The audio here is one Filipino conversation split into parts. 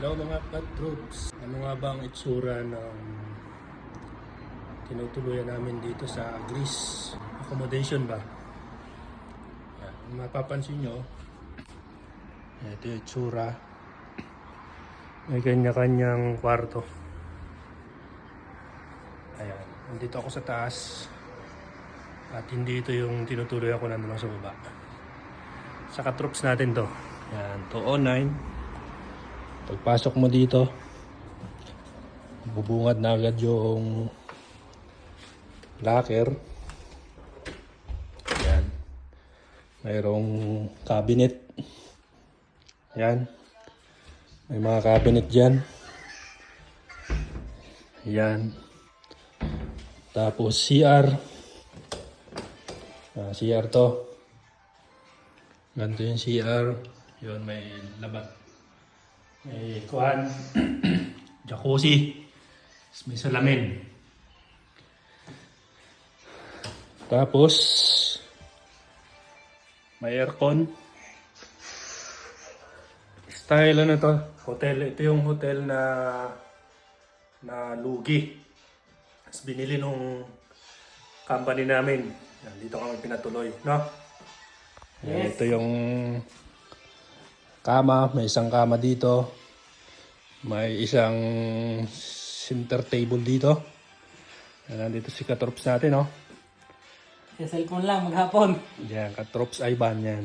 Hello mga patroops. Ano nga ba ang itsura ng tinutuluyan namin dito sa Greece accommodation ba? Yan. Kung mapapansin nyo, ito yung itsura. May kanya-kanyang kwarto. Ayan. Nandito ako sa taas. At hindi ito yung tinutuloy ako nandun sa baba. Sa katroops natin to. Yan. 209. Pagpasok mo dito, bubungad na agad yung locker. Yan. Mayroong cabinet. Yan. May mga cabinet dyan. Yan. Tapos CR. Ah, CR to. Ganito yung CR. Yun, may labat. May kuhan. Jacuzzi. May salamin. Tapos, may aircon. Style ano to? Hotel. Ito yung hotel na na lugi. Tapos binili nung company namin. Dito kami pinatuloy, no? Yan, Ito yung kama. May isang kama dito. May isang center table dito. Nandito si Katrops natin, no? Sa cellphone lang, maghapon. Yan, Katrops Ivan yan.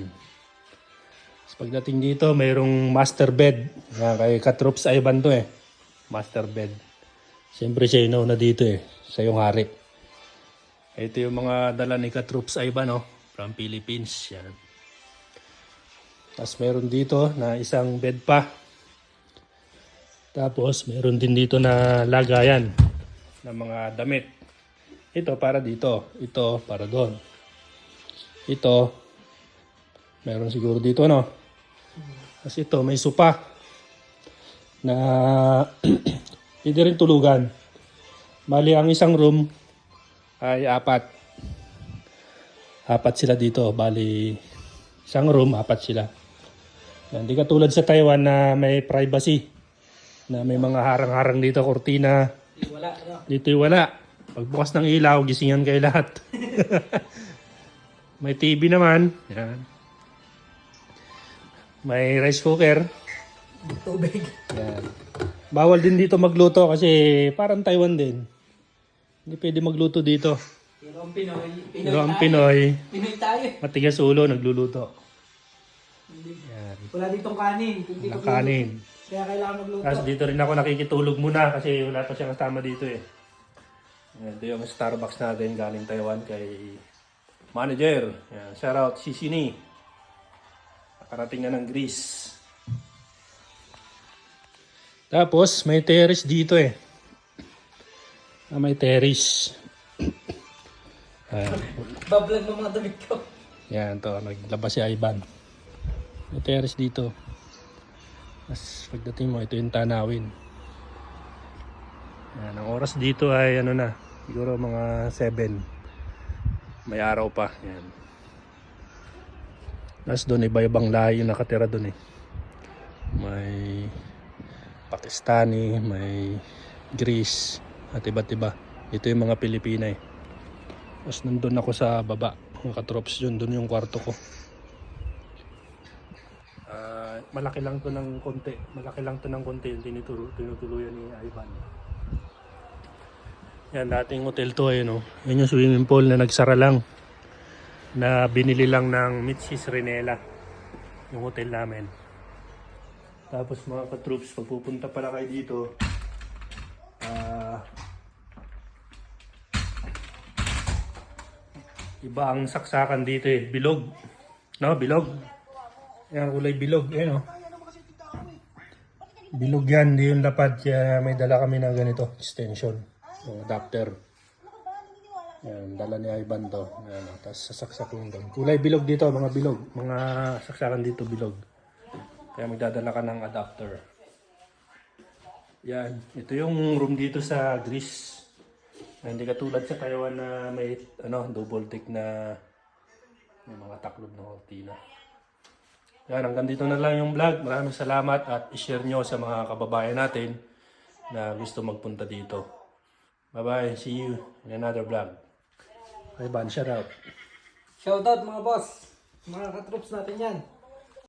Tapos pagdating dito, mayroong master bed. Yan, kay Katrops Ivan to eh. Master bed. Siyempre siya yung na dito eh. Sa yung hari. Ito yung mga dala ni Katrops Ivan, no? From Philippines. Yan. Tapos meron dito na isang bed pa. Tapos meron din dito na lagayan ng mga damit. Ito para dito. Ito para doon. Ito, meron siguro dito, no? Kasi ito, may supa na pwede rin tulugan. Bali, ang isang room ay apat. Apat sila dito. Bali, isang room, apat sila. Hindi katulad sa Taiwan na may privacy. Na may mga harang-harang dito, kortina. Wala, ano. Dito yung wala. Pagbukas ng ilaw, gisingan kayo lahat. May TV naman. Yan. May rice cooker. Tubig. Yan. Bawal din dito magluto kasi parang Taiwan din. Hindi pwede magluto dito. Pero ang Pinoy, Pinoy Pero ang tayo. Pinoy, Pinoy tayo. matigas ulo, nagluluto. Yan. Wala ditong kanin. Hindi ko Nakanin. Kaya kailangan magluto. Tapos dito rin ako nakikitulog muna kasi wala pa siyang kasama dito eh. Ito yung Starbucks natin galing Taiwan kay manager. Yan, shout out si Sini. Nakarating na ng Greece. Tapos may terrace dito eh. Ah, may terrace. Ayan. Bablag ng mga damit ko. Yan to, naglabas si Ivan. May terrace dito. Tapos pagdating mo, ito yung tanawin. Yan, ang oras dito ay ano na, siguro mga 7. May araw pa. Yan. Tapos doon, iba-ibang lahi yung nakatira doon eh. May Pakistani, may Greece, at iba't iba. Ito yung mga Pilipina eh. Tapos nandun ako sa baba. Mga katrops yun. Doon yung kwarto ko. Ah, malaki lang to ng konti. Malaki lang to ng konti yung tinuturo, tinutuluyan ni Ivan. Yan, dating hotel to eh, no? Yan yung swimming pool na nagsara lang. Na binili lang ng Mitchis Renela. Yung hotel namin. Tapos mga ka-troops, pag pupunta pala kayo dito, ah, iba ang saksakan dito eh. Bilog. No, bilog. Yan, kulay bilog. Ayan o. Bilog yan, di yung lapad. Kaya may dala kami na ganito, extension. Yung adapter. Yan, dala ni Ivan to. Yan, o. tapos sasaksak lang doon. Kulay bilog dito, mga bilog. Mga saksakan dito, bilog. Kaya magdadala ka ng adapter. Yan, ito yung room dito sa Greece. Hindi katulad sa Taiwan na may ano, double deck na may mga taklob na kortina. Yan, hanggang dito na lang yung vlog. Maraming salamat at i-share nyo sa mga kababayan natin na gusto magpunta dito. Bye-bye. See you in another vlog. Bye, Ban. Shout out. Shoutout mga boss. Mga katroops natin yan.